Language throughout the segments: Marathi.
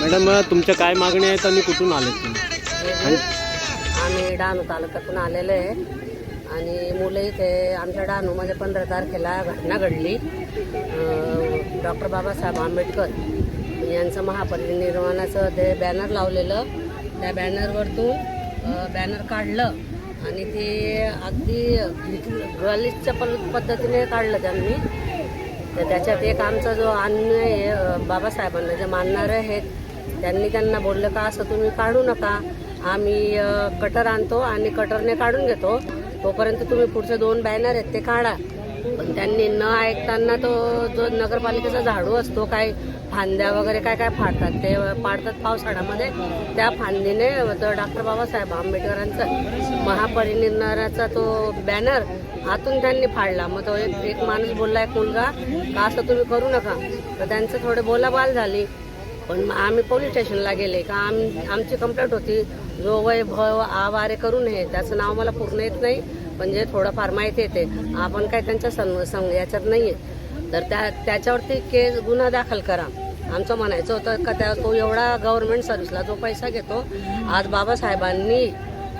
मॅडम तुमच्या काय मागणी आहेत आणि कुठून आलेत तुम्ही? आम्ही डहाणू तालुक्यातून आलेलो आहे. आणि मुलं इथे आमच्या डहाणूमध्ये पंधरा तारखेला घटना घडली. डॉक्टर बाबासाहेब आंबेडकर यांचं महापरिनिर्वाणाचं ते बॅनर लावलेलं. त्या बॅनरवरतून बॅनर काढलं. आणि ते अगदी गलिच्छ पद्धतीने काढलं त्यांनी. तर त्याच्यात एक आमचा जो अन्न आहे बाबासाहेबांना जे मानणारे आहेत त्यांनी त्यांना बोललं का असं तुम्ही काढू नका. आम्ही कटर आणतो आणि कटरने काढून घेतो. तोपर्यंत तुम्ही पुढचे दोन बॅनर आहेत ते काढा. पण त्यांनी न ऐकताना तो जो नगरपालिकेचा झाडू असतो काय फांद्या वगैरे काय काय फाडतात ते पाडतात पावसाळ्यामध्ये. त्या फांदीने डॉक्टर बाबासाहेब आंबेडकरांचा महापरिनिर्णाचा तो बॅनर आतून त्यांनी फाडला. मग तो एक एक माणूस बोलला एक मुलगा का असं तुम्ही करू नका? तर त्यांचं थोडे बोलाबाल झाली. पण आम्ही पोलीस स्टेशनला गेले का आम आमची कंप्लेंट होती जो वैभव आवारे करू नये त्याचं नाव मला पूर्ण येत नाही पण जे थोडंफार माहिती येते आपण काय त्यांच्या सं सं याच्यात नाही आहे तर त्या त्याच्यावरती केस गुन्हा दाखल करा. आमचं म्हणायचं होतं का त्या तो एवढा गव्हर्नमेंट सर्व्हिसला जो पैसा घेतो आज बाबासाहेबांनी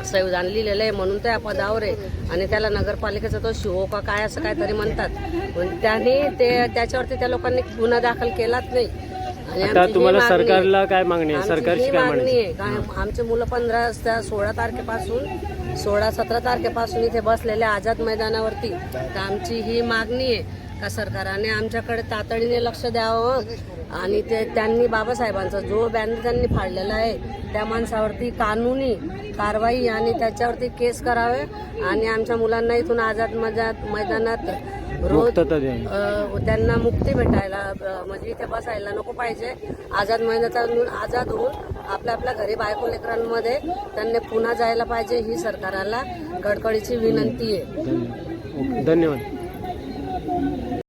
संविधान लिहिलेलं आहे म्हणून त्या पदावर आहे आणि त्याला नगरपालिकेचा तो शिवो का काय असं काहीतरी म्हणतात. पण त्यांनी ते त्याच्यावरती त्या लोकांनी गुन्हा दाखल केलाच नाही. आता तुम्हाला. सरकारला काय मागणी आहे? सरकारची ही काय मागणी आहे? आमचे मुलं पंधरा त्या सोळा तारखेपासून सोळा सतरा तारखेपासून इथे बसलेल्या आझाद मैदानावरती. तर आमची ही मागणी आहे का सरकारने आमच्याकडे तातडीने लक्ष द्यावं आणि ते त्यांनी बाबासाहेबांचा जो बॅनर त्यांनी फाडलेला आहे त्या माणसावरती कानूनी कारवाई आणि त्याच्यावरती केस करावे आणि आमच्या मुलांना इथून आझाद मैदानात मैदानात मुक्तता अ, त्यांना मुक्ती भेटायला अ, म्हणजे इथे बसायला नको पाहिजे. आझाद मैदानातून आझाद होऊन आपल्या आपल्या घरी बायको लेकरांमध्ये त्यांनी पुन्हा जायला पाहिजे ही सरकारला कडकडीची विनंती आहे. धन्यवाद.